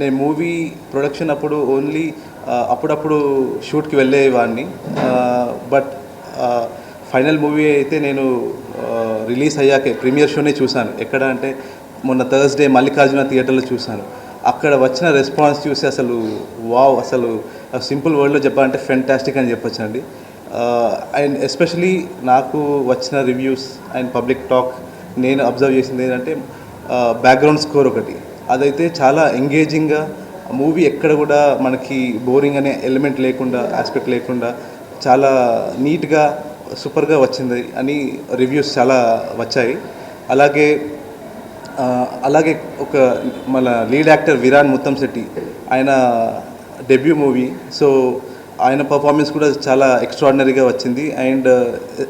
నేను movie production అప్పుడు only అప్పుడప్పుడు షూట్కి వెళ్ళేవాడిని. బట్ ఫైనల్ మూవీ అయితే నేను రిలీజ్ అయ్యాకే ప్రీమియర్ షోనే చూశాను. ఎక్కడ అంటే మొన్న థర్స్డే మల్లికార్జున థియేటర్లో చూశాను. అక్కడ వచ్చిన రెస్పాన్స్ చూసి అసలు వావ్ అసలు సింపుల్ వర్డ్లో చెప్పాలంటే ఫెంటాస్టిక్ అని చెప్పొచ్చు అండి అండ్ ఎస్పెషలీ నాకు వచ్చిన రివ్యూస్ అండ్ పబ్లిక్ టాక్ నేను అబ్జర్వ్ చేసింది ఏంటంటే బ్యాక్గ్రౌండ్ స్కోర్ ఒకటి. అదైతే చాలా ఎంగేజింగ్గా మూవీ ఎక్కడ కూడా మనకి బోరింగ్ అనే ఎలిమెంట్ లేకుండా ఆస్పెక్ట్ లేకుండా చాలా నీట్గా సూపర్గా వచ్చింది అని రివ్యూస్ చాలా వచ్చాయి. అలాగే అలాగే ఒక మన లీడ్ యాక్టర్ విరాన్ ముత్తం శెట్టి ఆయన డెబ్యూ మూవీ. సో ఆయన పర్ఫార్మెన్స్ కూడా చాలా ఎక్స్ట్రాడినరీగా వచ్చింది. అండ్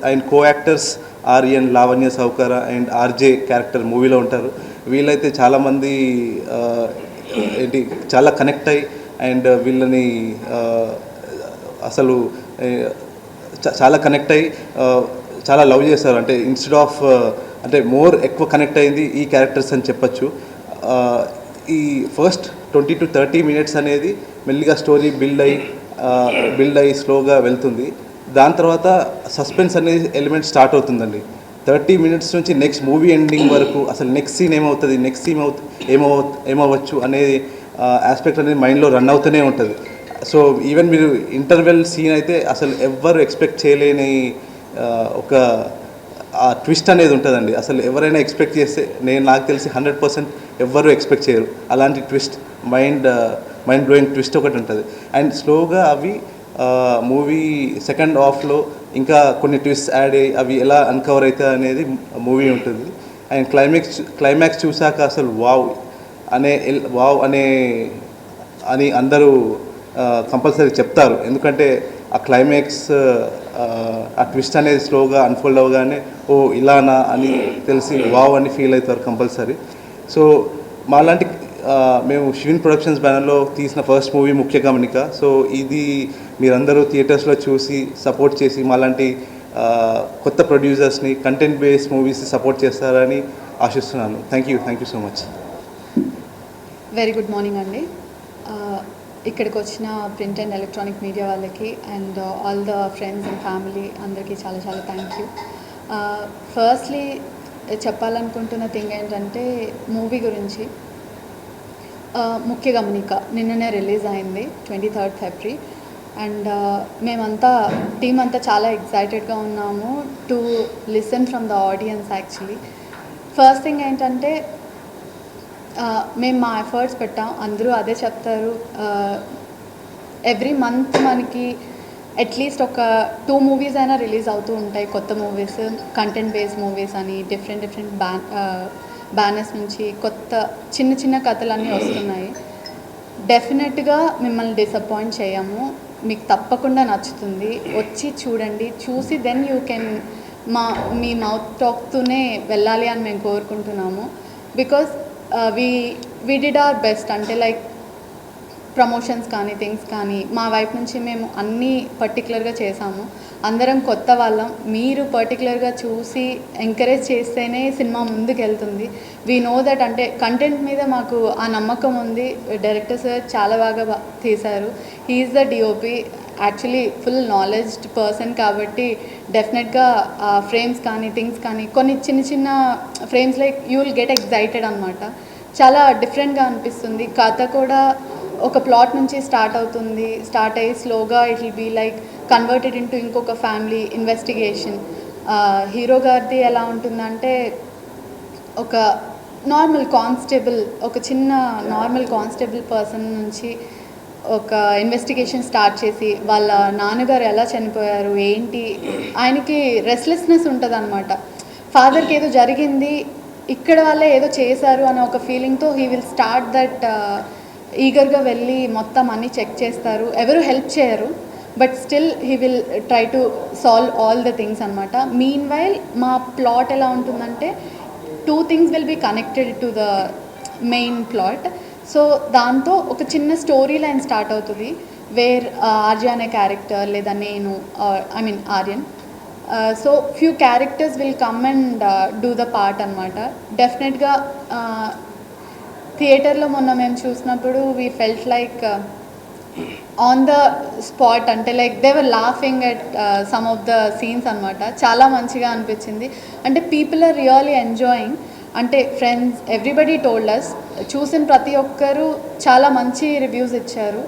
ఆయన co actors Aryan Lavanya Sowkara and RJ character మూవీలో ఉంటారు. వీళ్ళైతే చాలామంది ఏంటి చాలా కనెక్ట్ అయ్యి అండ్ వీళ్ళని అసలు చాలా కనెక్ట్ అయ్యి చాలా లవ్ చేస్తారు అంటే ఇన్స్టెడ్ ఆఫ్ అంటే మోర్ ఎక్కువ కనెక్ట్ అయింది ఈ క్యారెక్టర్స్ అని చెప్పచ్చు. ఈ first twenty two thirty minutes అనేది మెల్లిగా స్టోరీ బిల్డ్ అయ్యి బిల్డ్ అయ్యి స్లోగా వెళ్తుంది. దాని తర్వాత సస్పెన్స్ అనేది ఎలిమెంట్ స్టార్ట్ అవుతుందండి. థర్టీ మినిట్స్ నుంచి నెక్స్ట్ మూవీ ఎండింగ్ వరకు అసలు నెక్స్ట్ సీన్ ఏమవుతుంది నెక్స్ట్ సీన్ ఏమవు ఏమవచ్చు ఏమవ్వచ్చు అనేది ఆస్పెక్ట్ అనేది మైండ్లో రన్ అవుతూనే ఉంటుంది. సో ఈవెన్ మీరు ఇంటర్వెల్ సీన్ అయితే అసలు ఎవ్వరు ఎక్స్పెక్ట్ చేయలేని ఒక ఆ ట్విస్ట్ అనేది ఉంటుందండి. అసలు ఎవరైనా ఎక్స్పెక్ట్ చేస్తే నేను నాకు తెలిసి హండ్రెడ్ పర్సెంట్ ఎవ్వరు ఎక్స్పెక్ట్ చేయరు. అలాంటి twist mind mind blowing twist ఒకటి ఉంటుంది. అండ్ స్లోగా అవి మూవీ సెకండ్ హాఫ్లో ఇంకా కొన్ని ట్విస్ట్ యాడ్ అయ్యి అవి ఎలా అన్కవర్ అవుతాయి అనేది మూవీ ఉంటుంది. అండ్ క్లైమాక్స్ క్లైమాక్స్ చూసాక అసలు వావ్ అనే ఎల్- వావ్ అనే అని అందరూ కంపల్సరీ చెప్తారు. ఎందుకంటే ఆ క్లైమాక్స్ ఆ ట్విస్ట్ అనేది స్లోగా అన్ఫోల్డ్ అవ్వగానే ఓ ఇలానా అని తెలిసి వావ్ అని ఫీల్ అవుతారు కంపల్సరీ సో మాలాంటి మేము శివిన్ ప్రొడక్షన్స్ బ్యానర్లో తీసిన ఫస్ట్ మూవీ ముఖ్య గమనిక. సో ఇది మీరందరూ థియేటర్స్లో చూసి సపోర్ట్ చేసి మాలాంటి కొత్త ప్రొడ్యూసర్స్ని కంటెంట్ బేస్డ్ మూవీస్ సపోర్ట్ చేస్తారని ఆశిస్తున్నాను. Thank you thank you so much very good morning అండి. ఇక్కడికి వచ్చిన ప్రింట్ అండ్ ఎలక్ట్రానిక్ మీడియా వాళ్ళకి and all the friends and family అందరికీ చాలా చాలా థ్యాంక్ యూ ఫస్ట్లీ చెప్పాలనుకుంటున్న థింగ్ ఏంటంటే మూవీ గురించి. ముఖ్య గమనిక నిన్ననే రిలీజ్ అయింది ట్వంటీ థర్డ్ ఫిబ్రవరి. అండ్ మేమంతా టీం అంతా చాలా ఎక్సైటెడ్గా ఉన్నాము to listen from the audience actually first thing ఏంటంటే మేము మా ఎఫర్ట్స్ పెట్టాం. అందరూ అదే చెప్తారు. ఎవ్రీ మంత్ మనకి అట్లీస్ట్ ఒక టూ మూవీస్ అయినా రిలీజ్ అవుతూ ఉంటాయి. కొత్త మూవీస్ కంటెంట్ బేస్డ్ మూవీస్ అని డిఫరెంట్ డిఫరెంట్ బ్యాన్ బ్యానర్స్ నుంచి కొత్త చిన్న చిన్న కథలన్నీ వస్తున్నాయి. డెఫినెట్గా మిమ్మల్ని డిసప్పాయింట్ చేయము. మీకు తప్పకుండా నచ్చుతుంది. వచ్చి చూడండి. చూసి దెన్ యూ కెన్ మా మీ మౌత్ టాక్తోనే వెళ్ళాలి అని మేము కోరుకుంటున్నాము. Because we we did our best అంటే లైక్ ప్రమోషన్స్ కానీ థింగ్స్ కానీ మా వైపు నుంచి మేము అన్నీ పర్టికులర్గా చేసాము అందరం కొత్త వాళ్ళం. మీరు పర్టికులర్గా చూసి ఎంకరేజ్ చేస్తేనే సినిమా ముందుకెళ్తుంది. వీ నో దట్ అంటే కంటెంట్ మీద మాకు ఆ నమ్మకం ఉంది. డైరెక్టర్ సార్ చాలా బాగా తీశారు. He's the DOP actually full knowledged person కాబట్టి డెఫినెట్గా ఆ ఫ్రేమ్స్ కానీ థింగ్స్ కానీ కొన్ని చిన్న చిన్న frames like you will get excited అనమాట చాలా డిఫరెంట్గా అనిపిస్తుంది. కథ కూడా ఒక ప్లాట్ నుంచి స్టార్ట్ అవుతుంది. స్టార్ట్ అయ్యి స్లోగా it will be like converted into ఇంకొక ఫ్యామిలీ ఇన్వెస్టిగేషన్ హీరో గారిది ఎలా ఉంటుందంటే ఒక నార్మల్ కానిస్టేబుల్ ఒక చిన్న నార్మల్ కానిస్టేబుల్ పర్సన్ నుంచి ఒక ఇన్వెస్టిగేషన్ స్టార్ట్ చేసి వాళ్ళ నాన్నగారు ఎలా చనిపోయారు ఏంటి? ఆయనకి రెస్లెస్నెస్ ఉంటుంది అనమాట ఫాదర్కి ఏదో జరిగింది ఇక్కడ వాళ్ళే ఏదో చేశారు అనే ఒక ఫీలింగ్తో హీ విల్ స్టార్ట్ దట్ ఈగర్గా వెళ్ళి మొత్తం అన్నీ చెక్ చేస్తారు. ఎవరు హెల్ప్ చేయరు but still he will try to solve all the things అనమాట మీన్ వైల్ మా ప్లాట్ ఎలా ఉంటుందంటే two things will be connected to the main plot so దాంతో ఒక చిన్న స్టోరీ లైన్ స్టార్ట్ అవుతుంది వేర్ ఆర్య uh, అనే క్యారెక్టర్ లేదా నేను I mean Aryan so few characters will come and do the part అనమాట డెఫినెట్గా థియేటర్లో మొన్న మేము చూసినప్పుడు we felt like on the spot అంటే like they were laughing at some of the scenes అనమాట చాలా మంచిగా అనిపించింది. అంటే పీపుల్ ఆర్ రియల్లీ ఎంజాయింగ్ అంటే ఫ్రెండ్స్ ఎవ్రీబడి టోల్డ్ అస్ చూసిన ప్రతి ఒక్కరూ చాలా మంచి రివ్యూస్ ఇచ్చారు.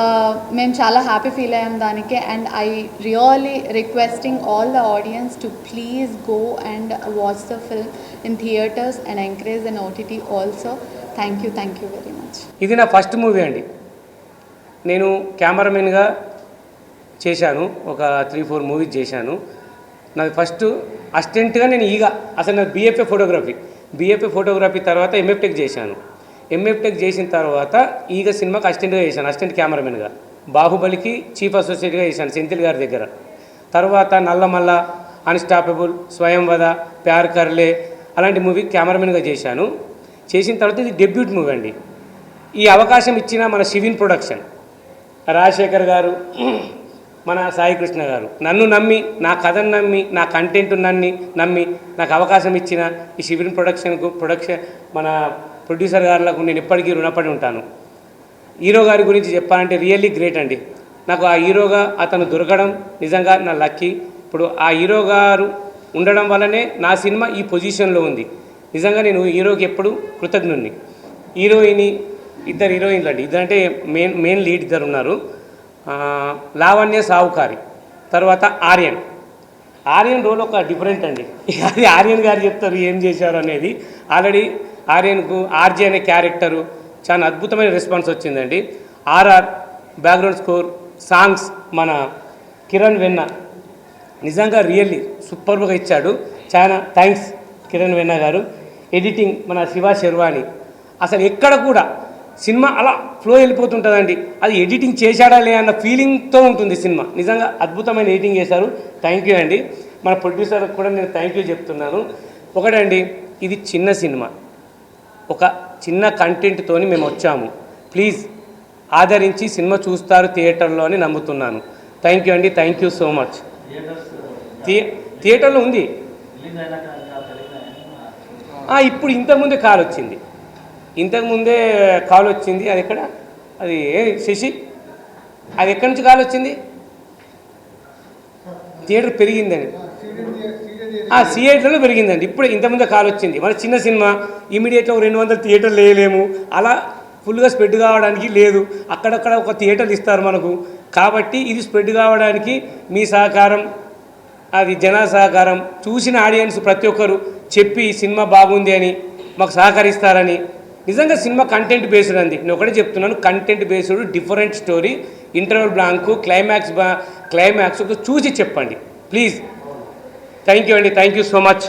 Uh, మేము చాలా హ్యాపీ ఫీల్ అయ్యాం దానికి. And I really requesting all the audience to please go and watch the film in theatres and encourage in OTT also thank you thank you very much ఇది నా first movie అండి. నేను కెమెరామెన్గా చేశాను. ఒక three four movies చేశాను. నాది first అసిస్టెంట్గా నేను ఈగ అసలు నాకు బీఎఫ్ఏ ఫోటోగ్రఫీ. బీఎఫ్ఏ ఫోటోగ్రఫీ తర్వాత ఎంఎఫ్టెక్ చేశాను. ఎంఎఫ్టెక్ చేసిన తర్వాత ఈగ సినిమాకి అసిస్టెంట్గా చేశాను అసిస్టెంట్ కెమెరామెన్గా. బాహుబలికి చీఫ్ అసోసియేట్గా చేశాను సెంతిల్ గారి దగ్గర. తర్వాత నల్లమల్ల అన్స్టాపబుల్ స్వయంవద ప్యార్ కర్లే అలాంటి మూవీ కెమెరామెన్గా చేశాను. చేసిన తర్వాత ఇది డెబ్యూట్ మూవీ అండి. ఈ అవకాశం ఇచ్చిన మన శివిన్ ప్రొడక్షన్ రాజశేఖర్ గారు మన సాయి కృష్ణ గారు నన్ను నమ్మి నా కథను నమ్మి నా కంటెంట్ నన్ను నమ్మి నాకు అవకాశం ఇచ్చిన ఈ శివిన్ ప్రొడక్షన్కు ప్రొడక్షన్ మన ప్రొడ్యూసర్ గారులకు నేను ఎప్పటికీ రుణపడి ఉంటాను. హీరో గారి గురించి చెప్పాలంటే రియల్లీ గ్రేట్ అండి. నాకు ఆ హీరోగా అతను దొరకడం నిజంగా నా లక్కీ. ఇప్పుడు ఆ హీరో గారు ఉండడం వల్లనే నా సినిమా ఈ పొజిషన్లో ఉంది. నిజంగా నేను హీరోకి ఎప్పుడు కృతజ్ఞుణ్ణి. హీరోయిన్ ఇద్దరు హీరోయిన్లు అండి ఇద్దరంటే మెయిన్ మెయిన్ లీడ్ ఇద్దరు ఉన్నారు. లావణ్య సావుకారి తర్వాత ఆర్యన్. ఆర్యన్ రోల్ ఒక డిఫరెంట్ అండి. అది ఆర్యన్ గారు చెప్తారు ఏం చేశారు అనేది. ఆల్రెడీ ఆర్యన్కు ఆర్జే అనే క్యారెక్టరు చాలా అద్భుతమైన రెస్పాన్స్ వచ్చిందండి. ఆర్ఆర్ బ్యాక్గ్రౌండ్ స్కోర్ సాంగ్స్ మన కిరణ్ వెన్న. నిజంగా రియల్లీ సూపర్గా ఇచ్చాడు. చాలా థ్యాంక్స్ కిరణ్ వెన్న గారు. ఎడిటింగ్ మన శివ శర్వాణి. అసలు ఎక్కడ కూడా సినిమా అలా ఫ్లో వెళ్ళిపోతుంటుందండి. అది ఎడిటింగ్ చేశాడా లే అన్న ఫీలింగ్తో ఉంటుంది సినిమా. నిజంగా అద్భుతమైన ఎడిటింగ్ చేశారు. థ్యాంక్ యూ అండి. మన ప్రొడ్యూసర్కి కూడా నేను థ్యాంక్ యూ చెప్తున్నాను. ఒకటండి ఇది చిన్న సినిమా. ఒక చిన్న కంటెంట్తోని మేము వచ్చాము. ప్లీజ్ ఆదరించి సినిమా చూస్తారు థియేటర్లో అని నమ్ముతున్నాను. థ్యాంక్ యూ అండి. Thank you so much. థియే థియేటర్లో ఉంది. ఇప్పుడు ఇంతకుముందే కాల్ వచ్చింది. ఇంతకుముందే కాల్ వచ్చింది అది ఎక్కడ? అది శశి? అది ఎక్కడి నుంచి కాల్ వచ్చింది? థియేటర్ పెరిగిందని ఆ థియేటర్లో పెరిగిందండి. ఇప్పుడు ఇంతకుముందే కాల్ వచ్చింది. మన చిన్న సినిమా ఇమీడియట్గా ఒక రెండు వందల థియేటర్లు వేయలేము. అలా ఫుల్గా స్ప్రెడ్ కావడానికి లేదు. అక్కడక్కడ ఒక థియేటర్లు ఇస్తారు మనకు. కాబట్టి ఇది స్ప్రెడ్ కావడానికి మీ సహకారం అది జన సహకారం చూసిన ఆడియన్స్ ప్రతి ఒక్కరు చెప్పి సినిమా బాగుంది అని మాకు సహకరిస్తారని. నిజంగా సినిమా కంటెంట్ బేస్డ్ అంది నేను ఒకటే చెప్తున్నాను content based different story interval blank climax బా క్లైమాక్స్ చూసి చెప్పండి. ప్లీజ్ థ్యాంక్ యూ అండి. Thank you so much